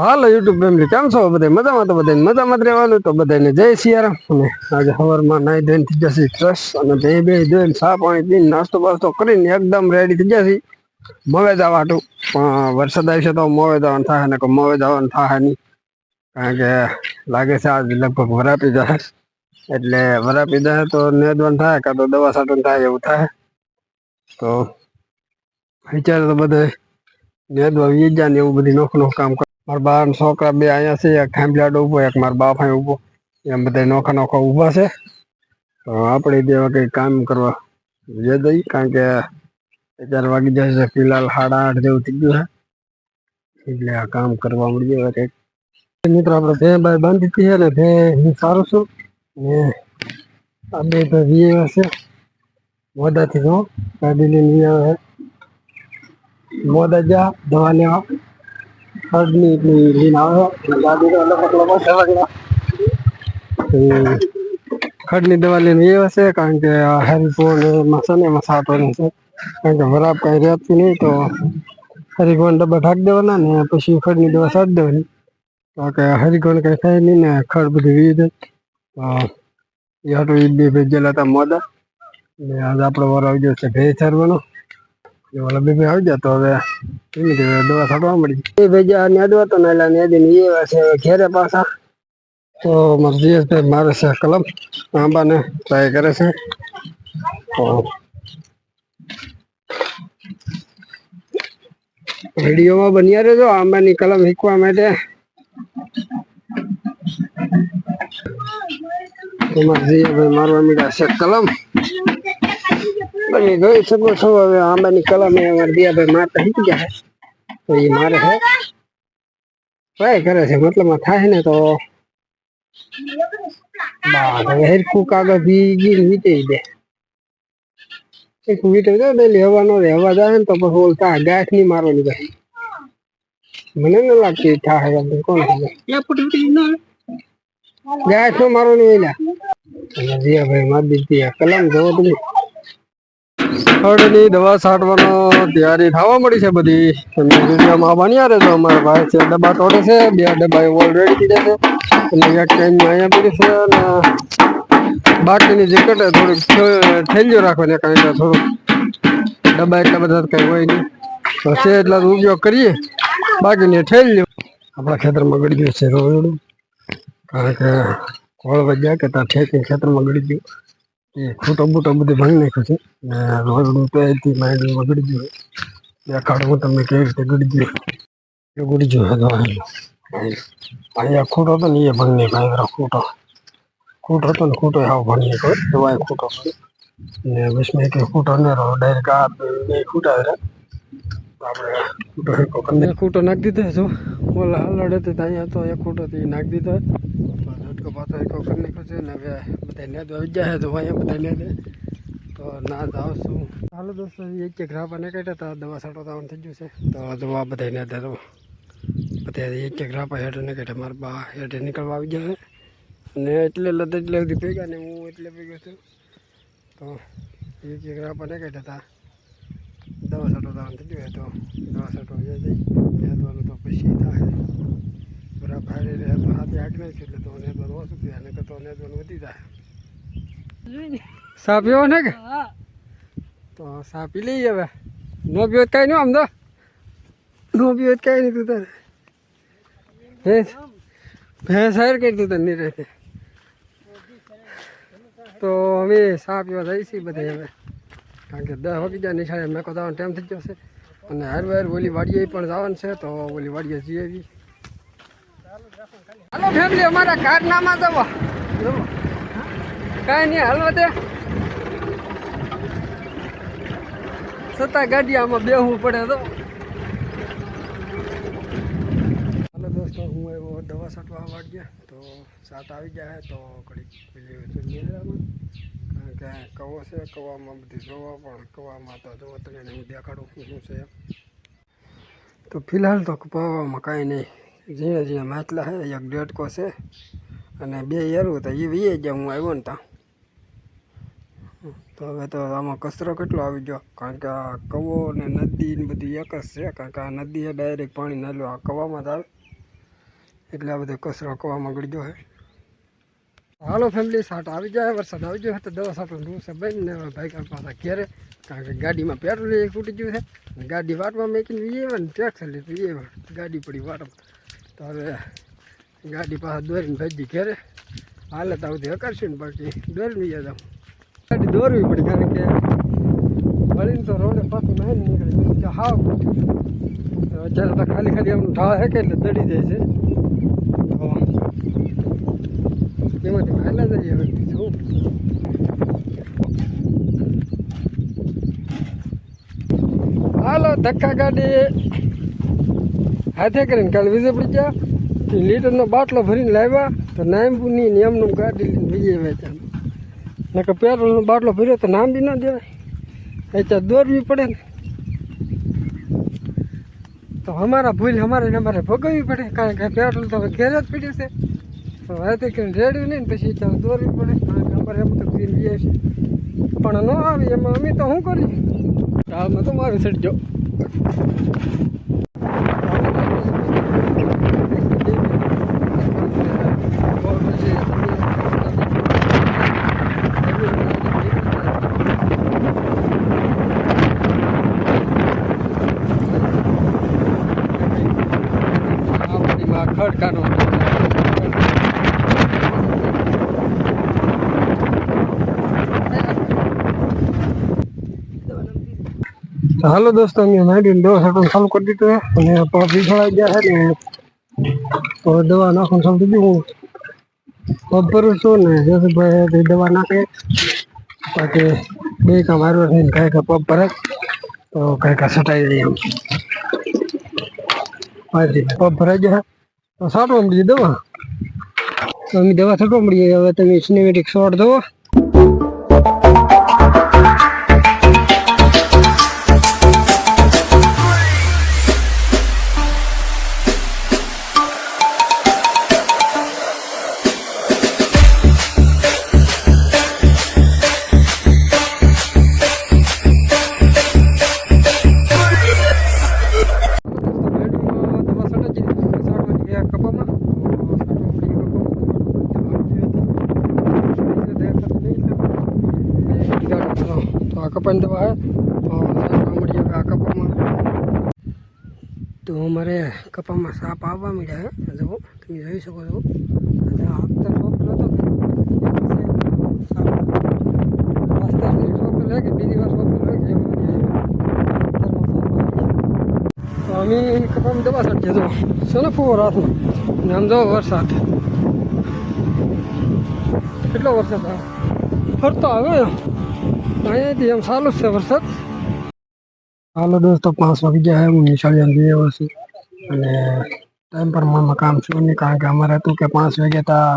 હાલો YouTube family કેમ છો? બધા મજામાં? તો બધા મજામાં જ રહેવાનું તો બધાને જય સિયારામ. અને આજે સવારમાં નાઈ ધોઈને થઈ જશે ફ્રેશ અને બે બે ધોઈને સા પાણી પીને નાસ્તો બાસ્તો કરીને એકદમ રેડી થઈ જશે. મોવે જવાટું પણ વરસાદ આવશે તો મોવે જવાનું થાય ને મોવે જવાનું થાય નહીં. કારણ કે લાગે છે આજ લગભગ વરાપી જશે. એટલે વરાપી જશે તો નેદવાનું થાય, કાં તો દવા સાટું થાય, એવું થાય. તો વિચાર તો બધે નેદવા વીજા ને એવું બધી નોખ નોખ કામ મારા બા છોકરા બે અહીંયા છે, એક ખાંભલાડો ઊભો, એક મારા બાપ અહીં ઊભો. એમ બધા નોખા નોખા ઊભા છે. તો આપણે દેવા કંઈ કામ કરવા જઈ દઈ કારણ કે અત્યારે વાગી છે, ફિલહાલ સાડા આઠ જેવું થઈ ગયું છે. એટલે આ કામ કરવા મળી જાય કંઈક. મિત્રો, આપણે ભે ભાઈ બાંધી હતી છે ને ભે હું સારું છું. ને આ બે ભાઈ વી છે. મોદાથી જો ગાડી લઈને વી આવે મોદા જા, દવા લેવા. ખડની એટલી લીન આવે ખડની દવા લઈને એ હશે કારણ કે હરિફોન એમાં છે ને, એમાં સાટવાની છે. કારણ કે વરાપ કાંઈ રહેતી નહીં, તો હરિગોન ડબ્બા ઢાંકી દેવાના ને, પછી ખડની દવા સાટી દેવાની. તો કે હરિગોન કાંઈ થાય નહીં ને, ખડ બધું વી તો એ હાટું એ બે ભેજેલા હતા મોદા. ને આજે આપણો વાર ગયો છે ભેજ છારવાનો એ ઓલા બે બે આવી જાય તો હવે એની કે દવા છાંટવા મળી એ ભેજા ને અડવા તો ને એટલે ને એ છે હવે ઘેરે પાછા તો મારા જીએસભાઈ મારે છે કલમ આંબાને ટ્રાય કરે છે તો વિડીયોમાં બન્યા રહેજો આંબાની કલમ શીખવા માટે તો મારા જીએસભાઈ મારવા મીડા છે કલમ તમે જોઈ શકો છો, હવે આંબાની કલમ અમારા દિયાભાઈ મારતા શીખી ગયા છે. તો એ મારે છે ટ્રાય કરે છે મતલબ થાય ને તો બસ હવે હેરખું કાગળ ભીગી વીટી દે. એક વીટી દે એટલે હવા નો હવા જાય ને તો પછી ઓલ થાય ગાંઠ નહીં મારવાની ભાઈ. મને ન લાગતી થાય કોણ ગાંઠ નો મારવાની એલા. અને જીયા ભાઈ મારી દીધી કલમ જોવો તમે. હળની દવા છાંટવાનો તૈયારી થવા મળી છે બધી. તમે વિડીયોમાં બન્યા રહેજો અમારા ભાઈ છે, ડબ્બા તોડે છે, બે ડબ્બા ઓલરેડી પીડે છે. અને એક ટાઈમ અહીંયા પીડે છે અને બાકીની જે કટે થોડીક ઠેલીઓ રાખવાની કઈ થોડુંક ડબ્બા એટલા બધા કઈ હોય નહીં. તો છે એટલા ઉપયોગ કરીએ. બાકીની ઠેલીઓ આપણા ખેતરમાં ગળી ગયું છે રોડું કારણ કે કોળ વજ્યા કે ત્યાં ઠેકી ખેતરમાં ગળી ગયું. એ ખોટો બૂટો બધું ભણી નાખ્યું છે. ને રોયડું તો એથી માંડવીમાં ગળી ગયું દેખાડું તમને કેવી રીતે ગડી ગયું એ ગડી ગયું હતો અહીંયા ખોટો હતો ને એ ભણી નાખ્યો ખોટો. ખૂટ હતો ને ખૂટો હાવ ભણી નાખ્યો એવા ખોટો હતો. ને બસ મેં કે ખૂટો ને રહો ડાયરેક્ટ આ બે ખૂટા રહ્યા આપણે ખૂટો નાખી દીધો જો ઓલા હલડે તો અહીંયા તો એ ખૂટો થી નાખી દીધો. તો ઝટકો પાછો હેકો કરી નાખ્યો છે ને હવે બધા નેદ આવી જાય તો અહીંયા બધા નેદે તો ના જાવ છું. હાલો દોસ્તો એક એક રાપા ને કાઢ્યા હતા, દવા છાંટો તાવન થઈ ગયું છે. તો દવા બધા નેદે તો બધા એક એક રાપા હેઠે ને કાઢે મારા બા હેઠળ નીકળવા આવી જાય અને એટલે લદ એટલે સુધી ભેગા ને હું એટલે ભેગો છું. તો એક એક રાપા ને કાઢ્યા હતા. દવા સાટો તાવન થઈ ગયું તો દવા છાંટો જાય જઈ નેદવાનું તો પછી થાય. બરાબર હારે રહે તો હાથે આગળ છે એટલે તો નેદવાનું ઓછું થયા અને તો નેદવાનું વધી જાય. સાપ્યો પીવો ને કે? તો સાપી પી લઈએ હવે નો પીવો તો કાંઈ નહીં આમ તો. નો પીવો તો કાંઈ નહીં તું તારે. ભેંસ. ભેંસ હાર કરી તું તને નહીં રહેતે? તો અમે સા પીવા જઈએ છીએ બધા હવે. કારણ કે દસ વાગી જાય નિશાળે મેં કહો ટાઈમ થઈ ગયો છે. અને હાર વાર ઓલી વાડીએ પણ જવાનું છે તો ઓલી વાડીએ જઈએ આવી હાલો ફેમિલી અમારા કારનામાં જવા કાંઈ નહીં હાલવા દે છતાં ગાડી આમાં બેહવું પડે તો. હાલો દોસ્તો, હું એવો દવા છાંટવા વાગ્યા તો સાત આવી ગયા તો ઘડીક પેલી કારણ કે કવો છે, કવામાં બધી જોવા, પણ કવામાં તો જોવા તમે હું દેખાડું શું છે. તો ફિલહાલ તો કપાવામાં કાંઈ નહીં. ઝીણા ઝીણા માટલા છે એક ડેટકો છે. અને બે યારું તો એ વીએ જ હું આવ્યો ને ત્યાં. તો હવે તો આમાં કચરો કેટલો આવી ગયો? કારણ કે આ કવો ને નદી ને બધું એક જ છે, કારણ કે આ નદી એ ડાયરેક્ટ પાણી નાલ્યો. આ કવામાં જ આવે. એટલે આ બધો કચરો કવામાં ગળી ગયો છે હાલો ફેમિલી સાટ આવી જાય, વરસાદ આવી ગયો તો દવા સાટો રૂસ બંધ ને ભાઈ પાછા ઘેરે. કારણ કે ગાડીમાં પેટ્રોલ ફૂટી ગયું છે. ગાડી વાટમાં મેકીને વીએ ને, ટેક્સ લીધું ગાડી પડી વાટમાં તો ગાડી પાસે દોરીને ભેજી ઘેરે. તો આવતી હકારશું ને બાકી દોરીને વીએ જાઉં ગાડી દોરવી પડી કારણ કે વળીને તો રોડે પાછું નહીં નીકળે. હાવ. અત્યારે તો ખાલી ખાલી આમ ઢાળ હે એટલે દડી જાય છે. એમાંથી હાલા જઈએ હવે. છું હાલો ધક્કા ગાડી. હાથે કરીને કાલે વીજે પડી ગયા. લીટરનો બાટલો ભરીને લાવ્યા. તો નામની નિયમનું ગાડી લઈને બીજે વેચાણ નકર પેટ્રોલનો બાટલો ભર્યો તો નામ બી ન દેવાય. વેચા દોરવી પડે ને. તો અમારા ભૂલ અમારે ને અમારે ભોગવવી પડે. કારણ કે પેટ્રોલ તો ઘેર જ પીડ્યું છે. તો હાથે કરીને રેડ્યું નહીં ને પછી ત્યાં દોરવી પડે. કારણ કે અમારે એમ તો પીને જઈએ છીએ પણ ન આવી એમાં અમે તો શું કરીએ? હાલમાં તો મારી સડજો ખડકાનો. હાલો દોસ્તો, અમે મારી દવા છાંટવાનું ચાલુ કરી દીધું અને વિખડાઈ ગયા છે ને, તો દવા નાખવાનું ચાલુ થઈ ગયું પગ ભરું છું ને જસભાઈ દવા નાખે. બાકી બે કામ મારું છે કાંઈ કાંઈ પગ ભરે. તો કાંઈ કાંઈ સટાઈ જાય એમ. મારી પગ ભરાઈ ગયા તો છાંટવા મળી દવા. અમે દવા છાંટવા મળીએ હવે તમે સિનેમેટિક શોર્ટ દો દવા હે તો મળીએ હવે આ કપામાં. તો અમારે કપામાં સાપ આવવા મળ્યા હે. જુઓ, તમે જોઈ શકો છો. આપતા છોકરો હતો કે બીજી વાર તો અમે કપામાં દવા છાંટીએ જો ને ફૂવો રાતનો? નામ જો વરસાદ. કેટલો વરસાદ આવે? ફરતો આવે. અહીંયાથી એમ ચાલુ છે વરસાદ. હાલો દોસ્તો, પાંચ વાગી ગયા હું નિશાળી જઈ આવ્યો છું અને ટાઈમ પર મામાં કામ છું નહીં, કારણ કે અમારે હતું કે પાંચ વાગે તા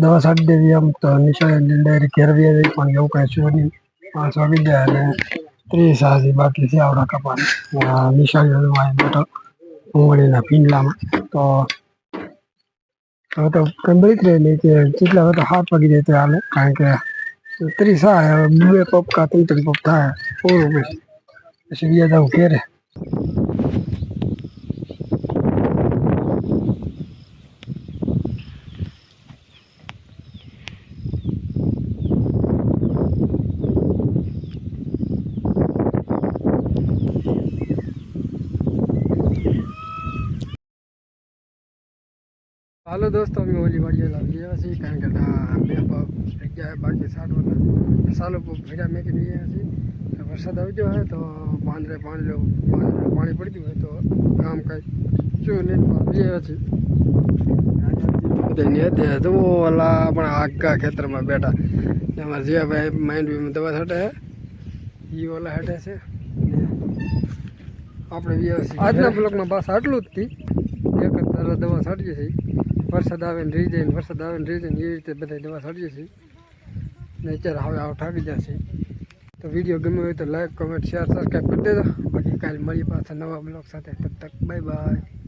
દવા સાડી દેવી એમ તો નિશાળી ડાયરેક્ટ ઘેર વી આવી, પણ એવું કાંઈ છું નહીં. પાંચ વાગી ગયા અને ત્રીસ હાજી બાકી છે આવડા કપાલ નિશાળી અહીં બેઠો ડુંગળીના પિંડલામાં. તો હવે તો કંઈ બળી જ રહી કે જેટલા હવે તો હાથ વાગી જાય તો હાલે. કારણ કે ત્રીસ આવે બે પપ કા ત્રણ ત્રણ પપ થાય. પૂરું પછી બીજા જવું ઘેરે. હાલો દોસ્તો અમે ઓલી વાડીએ લાવી ગયા છીએ. કારણ કે બે પગ જગ્યાએ બાકી સાઠવાના. મસાલો ભેગા મેકી ગયા છીએ. વરસાદ આવી ગયો હોય તો પાંદરે લેવું પાંદરે પાણી પડી ગયું હોય તો કામ કાંઈ શું નહીં ગયા છીએ. તે ઓલા પણ આખા ખેતરમાં બેઠા. એમાં જે ભાઈ માઇન્ડ વીમાં દવા છાંટે એ ઓલા હટે છે. આપણે વ્યવસ્થિત આજના બ્લોકમાં બસ આટલું જ હતી એક જ દવા છાંટીએ છીએ. વરસાદ આવે ને રહી જાય ને વરસાદ આવે ને રહી જાય ને એવી રીતે બધા દવા સડીએ છીએ. ને અત્યારે હવે આવ ઠાકી જશે તો વીડિયો ગમ્યો હોય તો લાઈક કમેન્ટ શેર સબસ્ક્રાઈબ કરી દેજો. બાકી કાલે મળી પાછા નવા બ્લોગ સાથે. તબ તક બાય બાય